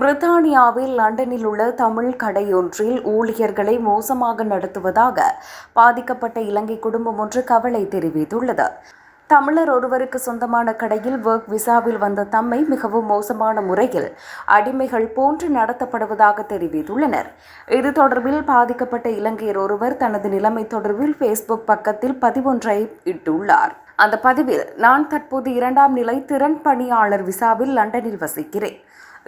பிரித்தானியாவில் லண்டனில் உள்ள தமிழ் கடையொன்றில் ஊழியர்களை மோசமாக நடத்துவதாக பாதிக்கப்பட்ட இலங்கை குடும்பம் ஒன்று கவலை தெரிவித்துள்ளது. தமிழர் ஒருவருக்கு சொந்தமான கடையில் ஒர்க் விசாவில் வந்த தம்மை மிகவும் மோசமான முறையில் அடிமைகள் போன்று நடத்தப்படுவதாக தெரிவித்துள்ளனர். இது தொடர்பில் பாதிக்கப்பட்ட இலங்கையர் ஒருவர் தனது நிலைமை தொடர்பில் ஃபேஸ்புக் பக்கத்தில் பதிவொன்றை இட்டுள்ளார். அந்த பதிவில் நான் தற்போது இரண்டாம் நிலை திறன் பணியாளர் விசாவில் லண்டனில் வசிக்கிறேன்.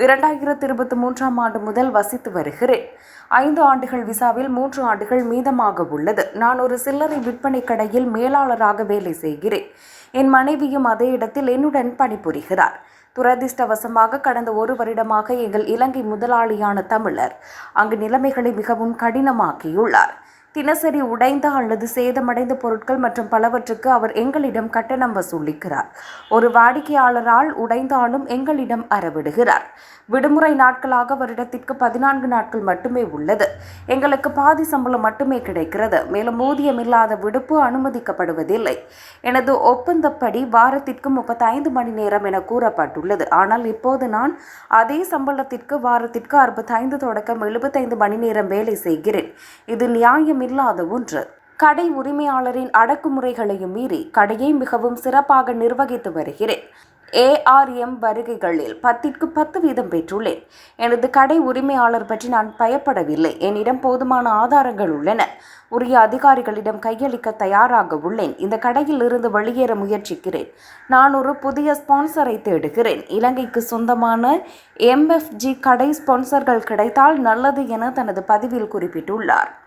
இரண்டாயிரத்தி இருபத்தி மூன்றாம் ஆண்டு முதல் வசித்து வருகிறேன். ஐந்து ஆண்டுகள் விசாவில் மூன்று ஆண்டுகள் மீதமாக உள்ளது. நான் ஒரு சில்லறை விற்பனை கடையில் மேலாளராக வேலை செய்கிறேன். என் மனைவியும் அதே இடத்தில் என்னுடன் பணிபுரிகிறார். துரதிர்ஷ்டவசமாக கடந்த ஒரு வருடமாக எங்கள் இலங்கை முதலாளியான தமிழர் அங்கு நிலைமைகளை மிகவும் கடினமாக்கியுள்ளார். தினசரி உடைந்த அல்லது சேதமடைந்த பொருட்கள் மற்றும் பலவற்றுக்கு அவர் எங்களிடம் கட்டணம் வசூலிக்கிறார். ஒரு வாடிக்கையாளரால் உடைந்தாலும் எங்களிடம் அறவிடுகிறார். விடுமுறை நாட்களாக வருடத்திற்கு பதினான்கு நாட்கள் மட்டுமே உள்ளது. எங்களுக்கு பாதி சம்பளம் மட்டுமே கிடைக்கிறது. மேலும் ஊதியமில்லாத விடுப்பு அனுமதிக்கப்படுவதில்லை. எனது ஒப்பந்தப்படி வாரத்திற்கு முப்பத்தைந்து மணி நேரம் என கூறப்பட்டுள்ளது. ஆனால் இப்போது நான் அதே சம்பளத்திற்கு வாரத்திற்கு அறுபத்தைந்து தொடக்கம் எழுபத்தைந்து மணி நேரம் வேலை செய்கிறேன். இது இல்லாத ஒன்று. கடை உரிமையாளரின் அடக்குமுறைகளையும் மீறி கடையை மிகவும் சிறப்பாக நிர்வகித்து வருகிறேன். ஏஆர்எம் வருகைகளில் பத்திற்கு பத்து வீதம் பெற்றுள்ளேன். எனது கடை உரிமையாளர் பற்றி நான் பயப்படவில்லை. என்னிடம் போதுமான ஆதாரங்கள் உள்ளன. உரிய அதிகாரிகளிடம் கையளிக்க தயாராக உள்ளேன். இந்த கடையில் இருந்து வெளியேற முயற்சிக்கிறேன். நான் ஒரு புதிய ஸ்பான்சரை தேடுகிறேன். இலங்கைக்கு சொந்தமான எம்எஃப்ஜி கடை ஸ்பான்சர்கள் கிடைத்தால் நல்லது என தனது பதிவில் குறிப்பிட்டுள்ளார்.